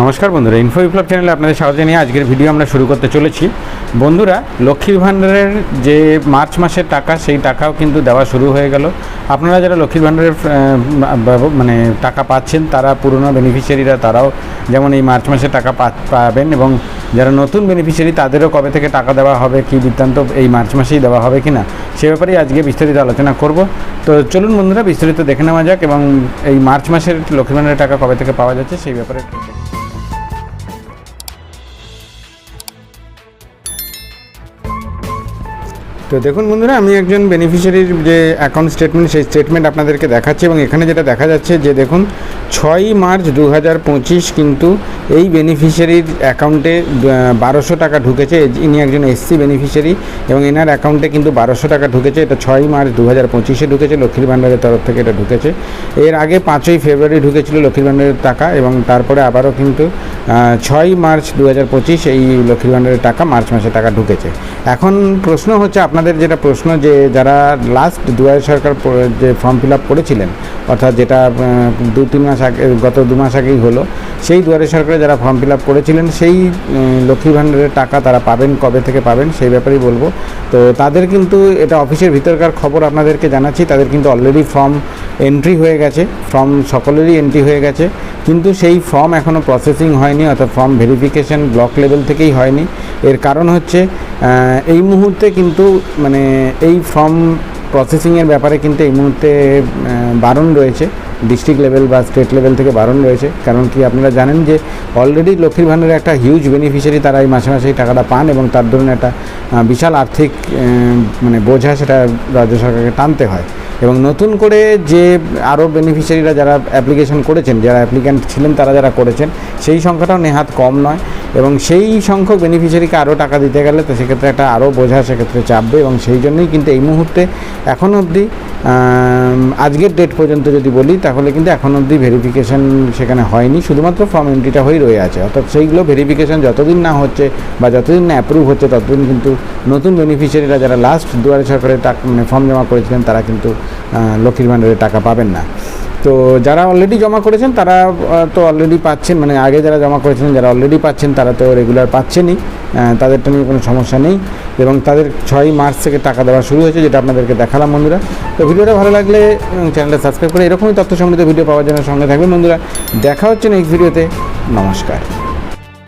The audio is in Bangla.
নমস্কার বন্ধুরা ইনফো বিপ্লব চ্যানেলে আপনাদের স্বাগত জানিয়ে আজকের ভিডিও আমরা শুরু করতে চলেছি। বন্ধুরা, লক্ষ্মীর ভাণ্ডারের যে মার্চ মাসের টাকা, সেই টাকাও কিন্তু দেওয়া শুরু হয়ে গেল। আপনারা যারা লক্ষ্মীর ভাণ্ডারের মানে টাকা পাচ্ছেন, তারা পুরনো বেনিফিশিয়ারিরা তারাও যেমন এই মার্চ মাসে টাকা পাবেন এবং যারা নতুন বেনিফিশিয়ারি তাদেরও কবে থেকে টাকা দেওয়া হবে, কি বৃত্তান্ত, এই মার্চ মাসেই দেওয়া হবে কি না সে ব্যাপারেই আজকে বিস্তারিত আলোচনা করব। তো চলুন বন্ধুরা, বিস্তারিত দেখে নেওয়া যাক এবং এই মার্চ মাসের লক্ষ্মীর ভাণ্ডারের টাকা কবে থেকে পাওয়া যাচ্ছে, সেই ব্যাপারে তো দেখুন বন্ধুরা, আমি একজন বেনিফিশিয়ারির যে অ্যাকাউন্ট স্টেটমেন্ট সেই স্টেটমেন্ট আপনাদেরকে দেখাচ্ছি এবং এখানে যেটা দেখা যাচ্ছে যে দেখুন ছয়ই মার্চ দু হাজার পঁচিশ কিন্তু এই বেনিফিশিয়ারির অ্যাকাউন্টে বারোশো টাকা ঢুকেছে। ইনি একজন এসসি বেনিফিশিয়ারি এবং এনার অ্যাকাউন্টে কিন্তু বারোশো টাকা ঢুকেছে। এটা ছয়ই মার্চ দু হাজার পঁচিশে ঢুকেছে। লক্ষ্মীর ভাণ্ডারের তরফ থেকে এটা ঢুকেছে। এর আগে পাঁচই ফেব্রুয়ারি ঢুকেছিল লক্ষ্মীর ভাণ্ডারের টাকা এবং তারপরে আবারও কিন্তু ছয়ই মার্চ দু হাজার পঁচিশ এই লক্ষ্মীর ভাণ্ডারের টাকা মার্চ মাসে টাকা ঢুকেছে। এখন প্রশ্ন হচ্ছে আপনাদের যেটা প্রশ্ন যে যারা লাস্ট দুয়ারে সরকার যে ফর্ম ফিল আপ করেছিলেন, অর্থাৎ যেটা দু তিন মাস আগে, গত দু মাস আগেই হলো। সেই দুয়ারে সরকারে যারা ফর্ম ফিল আপ করেছিলেন, সেই লক্ষ্মী ভাণ্ডারের টাকা তারা পাবেন, কবে থেকে পাবেন, সেই ব্যাপারেই বলব। তো তাদের কিন্তু এটা অফিসের ভিতরকার খবর আপনাদেরকে জানাচ্ছি, তাদের কিন্তু অলরেডি ফর্ম এন্ট্রি হয়ে গেছে ফর্ম সকলেরই এন্ট্রি হয়ে গেছে। কিন্তু সেই ফর্ম এখনও প্রসেসিং হয়নি, অর্থাৎ ফর্ম ভেরিফিকেশন ব্লক লেভেল থেকেই হয়নি। এর কারণ হচ্ছে এই মুহূর্তে কিন্তু মানে এই ফর্ম প্রসেসিংয়ের ব্যাপারে কিন্তু এই মুহূর্তে বারণ রয়েছে। ডিস্ট্রিক্ট লেভেল বা স্টেট লেভেল থেকে বারণ রয়েছে। কারণ কি আপনারা জানেন যে অলরেডি লক্ষ্মীর ভাণ্ডারের একটা হিউজ বেনিফিশিয়ারি তারা এই মাসে মাসে টাকাটা পান এবং তার ধরুন একটা বিশাল আর্থিক মানে বোঝা সেটা রাজ্য সরকারকে টানতে হয়। এবং নতুন করে যে আরও বেনিফিশিয়ারিরা যারা অ্যাপ্লিকেশন করেছেন, যারা অ্যাপ্লিক্যান্ট ছিলেন তারা যারা করেছেন, সেই সংখ্যাটাও নেহাত কম নয়। এবং সেই সংখ্যক বেনিফিশিয়ারিকে আরও টাকা দিতে গেলে তো সেক্ষেত্রে একটা আরও বোঝা সেক্ষেত্রে চাপবে এবং সেই জন্যই কিন্তু এই মুহূর্তে এখন অবধি আজকের ডেট পর্যন্ত যদি বলি তাহলে কিন্তু এখন অবধি ভেরিফিকেশন সেখানে হয়নি। শুধুমাত্র ফর্ম এন্ট্রিটা হয়েই রয়ে আছে। অর্থাৎ সেইগুলো ভেরিফিকেশান যতদিন না হচ্ছে বা যতদিন না অ্যাপ্রুভ হচ্ছে ততদিন কিন্তু নতুন বেনিফিশিয়ারিরা যারা লাস্ট দুয়ারে সরকারের টাকা মানে ফর্ম জমা করেছিলেন তারা কিন্তু লক্ষ্মীর ভাণ্ডারের টাকা পাবেন না। তো যারা অলরেডি জমা করেছেন, তারা তো অলরেডি পাচ্ছেন মানে আগে যারা জমা করেছেন, যারা অলরেডি পাচ্ছেন, তারা তো রেগুলার পাচ্ছেনই তাদের তাদেরটা নিয়ে কোনো সমস্যা নেই। এবং তাদের ছয় মার্চ থেকে টাকা দেওয়া শুরু হয়েছে, যেটা আপনাদেরকে দেখালাম, বন্ধুরা। তো ভিডিওটা ভালো লাগলে চ্যানেলটা সাবস্ক্রাইব করে এরকমই তথ্য সমৃদ্ধ ভিডিও পাওয়ার জন্য সঙ্গে থাকবেন, বন্ধুরা। দেখা হচ্ছে নেক্সট ভিডিওতে নমস্কার।